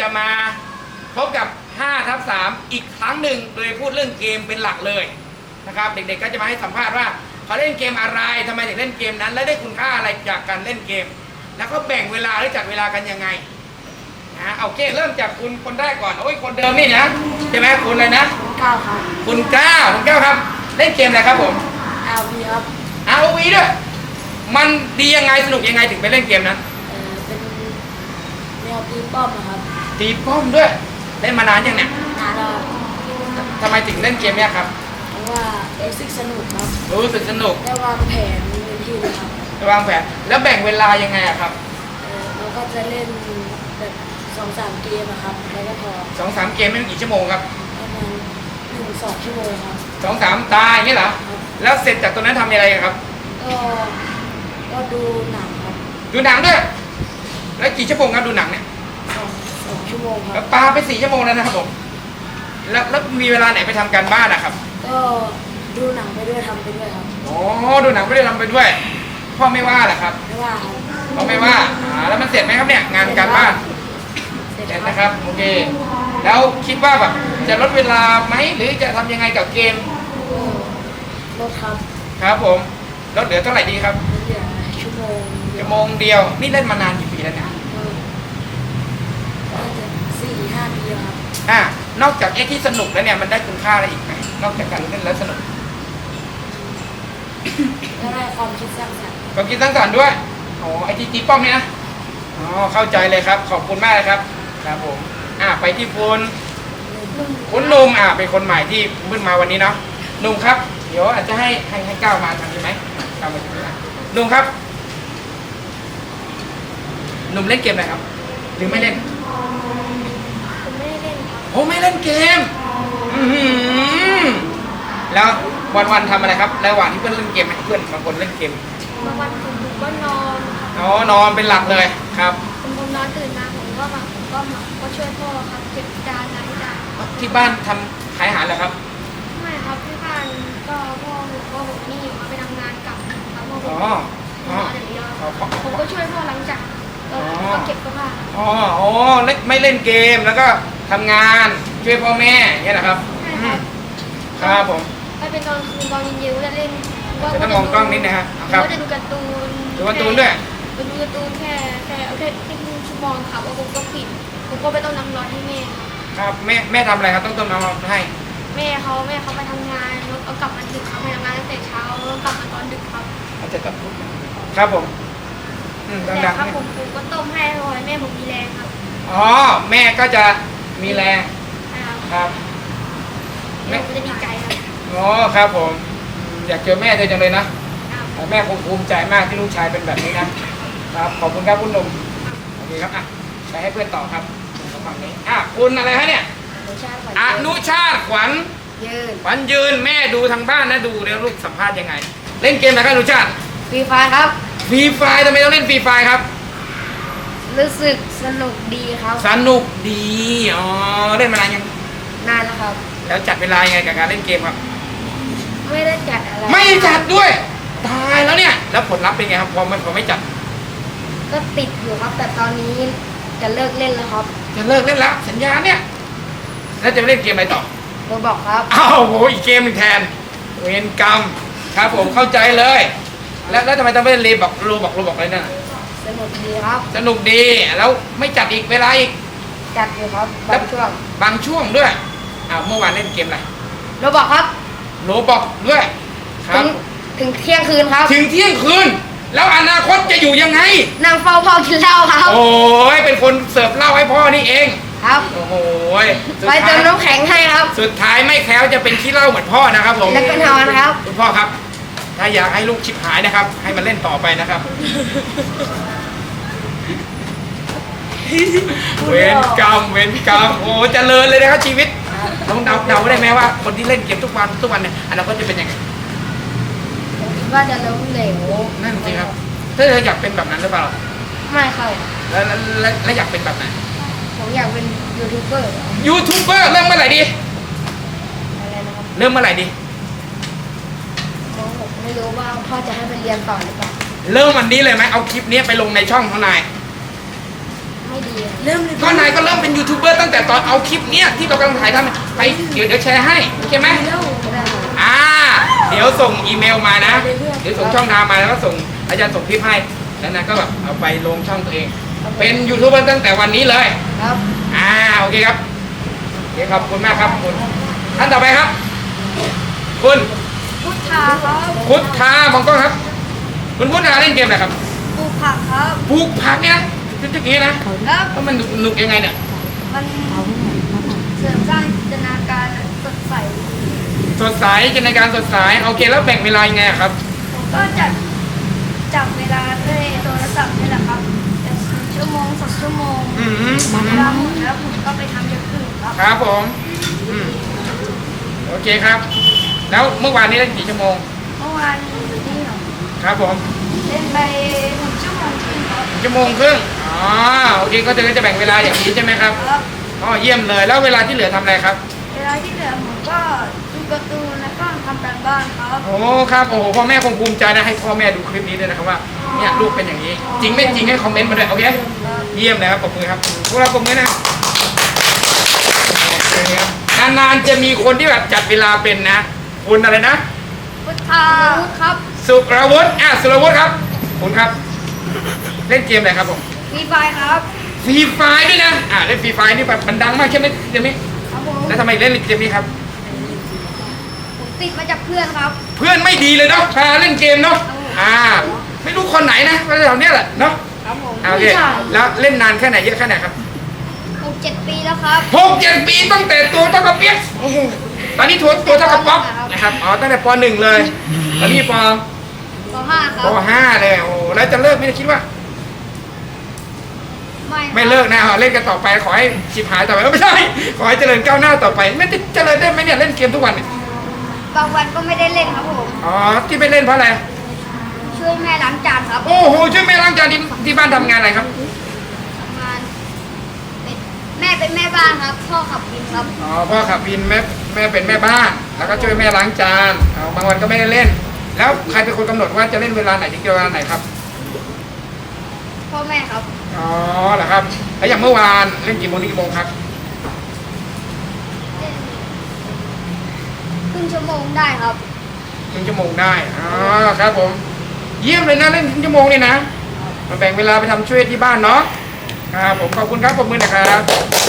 จะมาพบกับ5ทับ3อีกครั้งหนึ่งโดยพูดเรื่องเกมเป็นหลักเลยนะครับ เด็กๆก็จะมาให้สัมภาษณ์ว่าเขาเล่นเกมอะไรทำไมถึงเล่นเกมนั้น และได้คุณค่าอะไรจากการเล่นเกม แล้วก็แบ่งเวลาหรือจัดเวลากันยังไงนะเอาโอเคเริ่มจากคุณคนแรกก่อนโอ้ยคนเดิมนี่นะใช่ไหมคุณเลยนะเก้าครับคุณก้าวคุณก้าวครับ เล่นเกมอะไรครับผมอาวีครับ ROV ด้วยมันดียังไงสนุกยังไงถึงไปเล่นเกมนั้นเอ่อเป็นแนวตีป้อมนะครับ ตีป้อมด้วย เล่นมานานยังเนี่ยนานแล้วครับทำไมถึงเล่นเกมเนี้ยครับเพราะว่าเอซิกสนุกครับรู้สึกสนุกได้วางแผนมีเงินที่เลยครับวางแผนแล้วแบ่งเวลายังไงอะครับเอ่อเราก็จะเล่นแบบสองสามเกมอะครับแล้วก็พอสองสามเกมไม่กี่ชั่วโมงครับประมาณหนึ่งสองชั่วโมงครับ สองสามตายอย่างเงี้ยเหรอครับ แล้วเสร็จจากตรงนั้นทำอะไรอะครับ ก็ก็ดูหนังครับดูหนังด้วย แล้วกี่ชั่วโมงครับดูหนังเนี่ยสองสอง ชั่วโมงคแล้รัวบปาไปสี่ชั่วโมงแล้วนะครับผมแล้วแล้วมีเวลาไหนไปทำการบ้านอะครับก็ดูหนังไปด้วยทำไปด้วยครับอ๋อดูหนังไม่ได้ทำไปด้วย พ่อไม่ว่าเหรอครับไม่ว่าครับพ่อไม่ว่าอ่าแล้วมันเสร็จไหมครับเนี่ยงานการบ้าน เสร็จเสร็จนะนะคครับรับโอเค แล้วคิดว่าแบบจะลดเวลาไหมหรือจะทำยังไงกับเกมก็ลดครับครับผมลดเหลือเท่าไหร่ดีครับเหลือชั่วโมงเดียชั่ววโมงเดียวนี่เล่นมานานกี่ปีแล้วเนี่ย ก็น่าจะสี่ห้าปีครับ อ่านอกจากไอ้ที่สนุกแล้วเนี่ยมันได้คุณค่าอะไรอีกไหมนอกจากการเล่นแล้วสนุกแล้วได้ความคิดสร้างสรรค์ความคิดสร้างสรรค์ด้วยอ๋อไอที่ตีป้อมเนี่ยนะอ๋อเข้าใจเลยครับ ขอบคุณมากเลยครับ ครับผมอ่าไปที่คุณคุณหนุ่มอ่าเป็นคนใหม่ที่เพิ่งมาวันนี้เนาะหนุ่มครับ เดี๋ยวอาจจะให้ให้ให้ก้าวมาทางนี้ไหมก้าวมาทางนี้นะหนุ่มครับหนุ่มเล่นเกมอะไรครับ หรือไม่เล่น โอ้ไม่เล่นเกมอื้อหือแล้ววันวันๆทำอะไรครับระหว่างที่เพื่อนเล่นเกมไหมเพื่อนบางคนเล่นเกมบางวันผมผมก็นอนครับอ๋อนอนเป็นหลักเลยครับ ผมผมนอนตื่นมาผมก็มาผมก็มาก็ช่วยพ่อครับเก็บจานล้างจานที่บ้านทำขายอาหารเหรอครับไม่ครับที่บ้านก็พ่อผมก็ผมนี่มาไปทำงานกลับครับพ่อผอ๋มอนอ๋ออนอย่างเดียวอ๋อผมก็ช่วยพ่อล้างจานแล้วอ๋อก็เก็บเสื้อผ้าอ๋ออ๋อเล่นไม่เล่นเกมแล้วก็ ทำงานช่วยพ่อแม่อย่างเงี้ยนะครับใช่อืครัมบครับผมไปเป็นตอนคืนตอนเย็นๆก็จะเล่นจะต้องมองกล้องนิดนะฮะผมครับก็จะดูการ์ตูนดูการ์ตูนด้วยแค่ดูการ์ตูนแค่แค่แค่แค่ครึ่งชั่วโมงครับแล้วผมก็ปิดผมก็ไปต้องน้ำร้อนให้แม่ครับครับแม่แม่ทำอะไรครับต้องต้มน้ำมาให้แม่เขาแม่เขาไปทำงานแล้วเอากลับมาดึกเขาไปทำงานตั้งแต่เช้าแล้วกลับมาตอนดึกครับอาจจะตัดครับผมอืมแต่ดังครับๆผมผมก็ต้มให้เพราะให้แม่ผมมีแรงครับ อ๋อแม่ก็จะ มีแรงนะครับครับแม่ผมจะดีใจครับอ๋อครับผม อยากเจอแม่เธอจังเลยนะครับแม่คงภูมิใจมากที่ลูกชายเป็นแบบนี้นะครับขอบคุณครับคุณหนุ่มโอเคครับอะไปให้เพื่อนต่อครับฝั่งนี้อะคุณอะไรฮะเนี่ยรสชาติของอนุชาติขวัญยืนขวัญยืนแม่ดูทางบ้านนะดูแล้วลูกสัมภาษณ์ยังไง เล่นเกมอะไรครับอนุชาติฟรีไฟครับฟรีไฟทำไมต้องเล่นฟรีไฟครับ รู้สึกสนุกดีครับ สนุกดีอ๋อเล่นมานานยังนานแล้วครับ แล้วจัดเวลายังไงกับการเล่นเกมครับ ไม่ได้จัดอะไรไม่จัดด้วย ตายแล้วเนี่ย แล้วผลลัพธ์เป็นไงครับพอไม่พอไม่จัดก็ติดอยู่ครับ แต่ตอนนี้จะเลิกเล่นแล้วครับ จะเลิกเล่นแล้วสัญญาเนี่ย แล้วจะไปเล่นเกมอะไรต่อโรบอกครับอ้าวโหอีกเกมหนึ่งแทนเวรกรรมครับผมเข้าใจเลย แล้วแล้วทำไมต้องไปเล่นรีบอกรูบอกรูบอกอะไรนั่นน่ะส นุกดีครับ สนุกดีแล้วไม่จัดอีกเวลาอีก จัดอยู่ครับแล้วบางช่วง บางช่วงด้วยอ้าวเมื่อวานเล่นเกมอะไรโรบอกครับโรบอกด้วยคถึรับงถึงเที่ยงคืนครับ ถึงเที่ยงคืน แล้วอนาคตจะอยู่ยังไงนั่งเฝ้าพ่อกินเหล้าครับ โอ้ยเป็นคนเสิร์ฟเหล้าให้พ่อนี่เองครับโอ้โหสุดไปเติท้ายมน้ำแข็งให้ครับ สุดท้ายไม่แคล้วจะเป็นขี้เหล้าเหมือนพ่อนะครับผมแล้วก็นอนครับ คุณพ่อครับ ถ้าอยากให้ลูกชิบหายนะครับ ให้มันเล่นต่อไปนะครับ เวรกรรมเวรกรรมโอ้เจริญเลยนะครับชีวิตลองเดาเดาได้ไหมว่า คนที่เล่นเกมทุกวันทุกวันเนี่ยอนาคตจะเป็นยังไงผมคิดว่าจะล้มเหลวนั่นสิครับถ้าเธออยากเป็นแบบนั้นหรือเปล่าไม่ครับแล้วแล้วแล้วแล้วอยากเป็นแบบไหนผมอยากเป็นยูทูบเบอร์ ยูทูบเบอร์เริ่มเมื่อไหร่ดีอะไรนะครับเริ่มเมื่อไหร่ดีผมไม่รู้ว่าพ่อจะให้ไปเรียนต่อหรือเปล่า เริ่มวันนี้เลยไหมเอาคลิปนี้ไปลงในช่องของนายไม่ดีอะ เริ่มเลยก็นายก็เริ่มเป็นยูทูบเบอร์ตั้งแต่ตอนเอาคลิปเนี้ยที่เรากำลังถ่ายทำไปเดี๋ยวเดี๋ยวแชร์ให้โอเคไหมเร็วได้อ่า เดี๋ยวส่งอีเมลมานะ เดี๋ยวส่งช่องทางมาแล้วก็ส่งอาจารย์ส่งคลิปให้แล้วนะก็แบบเอาไปลงช่องตัวเอง เป็นยูทูบเบอร์ตั้งแต่วันนี้เลยครับอ่าโอเคครับโอเคขอบคุณมากครับคุณท่านต่อไปครับ คุณพุทธาครับพุทธามองกล้องครับ คุณพุทธาเล่นเกมอะไรครับปลูกผักครับปลูกผักเนี่ย จุดๆนี้นะครับแล้วมันหนุกๆยังไงเนี่ยมันเสริมสร้างจินตนาการสดใสสดใสจินตนาการสดใสโอเคแล้วแบ่งเวลายังไงอะครับผมก็จัดจับเวลาด้วยโทรศัพท์นี่แหละครับจะชั่วโมงสองชั่วโมงอืมเวลาหมดแล้วผมก็ไปทำอย่างอื่นครับครับผมอืมโอเคครับ แล้วเมื่อวานนี้เล่นกี่ชั่วโมงเมื่อวานนี่เหรอครับผมเล่นไปหนึ่งชั่วโมงครึ่งครับ ชั่วโมงครึ่ง อ๋อโอเคก็จะจะแบ่งเวลาอย่างนี้ใช่ไหมครับครับอ๋อเยี่ยมเลย แล้วเวลาที่เหลือทำอะไรครับ เวลาที่เหลือผมก็ดูการ์ตูนแล้วก็ทำการบ้านครับโอ้ครับโอ้โหพ่อแม่คงภูมิใจนะให้พ่อแม่ดูคลิปนี้ด้วยนะครับว่าเนี่ยลูกเป็นอย่างนี้ จริงไม่จริงให้คอมเมนต์มาด้วยโอเคเยี่ยมเลยครับปรบมือครับพวกเราปรบมือนะโอเคครับนานๆจะมีคนที่แบบจัดเวลาเป็นนะคุณอะไรนะ พุทธาพุทธครับ สุรวุฒิอะสุรวุฒิครับคุณครับ เล่นเกมอะไรครับผม ฟรีไฟครับฟรีไฟด้วยนะ อ่าเล่นฟรีไฟนี่แบบมันดังมากใช่ไหมเกมนี้ครับผมแล้วทำไมเล่นเกมนี้ครับ ผมติดมาจากเพื่อนครับ เพื่อนไม่ดีเลยเนาะพาเล่นเกมเนาะ อ่า ไม่รู้คนไหนนะก็แถวเนี้ยแหละเนาะครับผมอ่าโอเค แล้วเล่นนานแค่ไหนเยอะแค่ไหนครับหกเจ็ดปีแล้วครับหกเจ็ดปีตั้งแต่ตัวเท่ากับเปียกตอนนี้ตัวตัวเท่ากับป๊อกนะครับอ๋อตั้งแต่ปหนึ่งเลย ตอนนี้ปปห้าคปรับห้าเลยโอ้แล้วจะเลิกไหม่ได้คิดว่า ไม่ครับไม่เลิกนะเอาเล่นกันต่อไปขอให้ชิบหายต่อไปเอ้ยไม่ใช่ขอให้เจริญก้าวหน้าต่อไป ไม่ได้เจริญได้ไหมเนี่ยเล่นเกมทุกวันเนี่ยบางวันก็ไม่ได้เล่นครับผมอ๋อที่ไปเล่นเพราะอะไรช่วยแม่ล้างจานครับ โอ้โหช่วยแม่ล้างจานที่ที่บ้านทำงานอะไรครับทำงานเป็นแม่เป็นแม่บ้านครับพ่อขับวินครับ อ๋อพ่อขับวินแม่แม่เป็นแม่บ้าน แล้วก็ช่วยแม่ล้างจานเอาบางวันก็ไม่ได้เล่น แล้วใครเป็นคนกำหนดว่าจะเล่นเวลาไหนถึงเวลาไหนครับ พ่อแม่ครับ อ๋อเหรอครับแล้วอย่างเมื่อวานเล่นกี่โมงถึงกี่โมงครับเล่นครึ่งชั่วโมงได้ครับครึ่งชั่วโมงได้อ๋อครับผม เยี่ยมเลยนะเล่นครึ่งชั่วโมงเนี่ยนะมาแบ่งเวลาไปทำช่วยที่บ้านเนาะครับผมขอบคุณครับขอบคุณนะครับ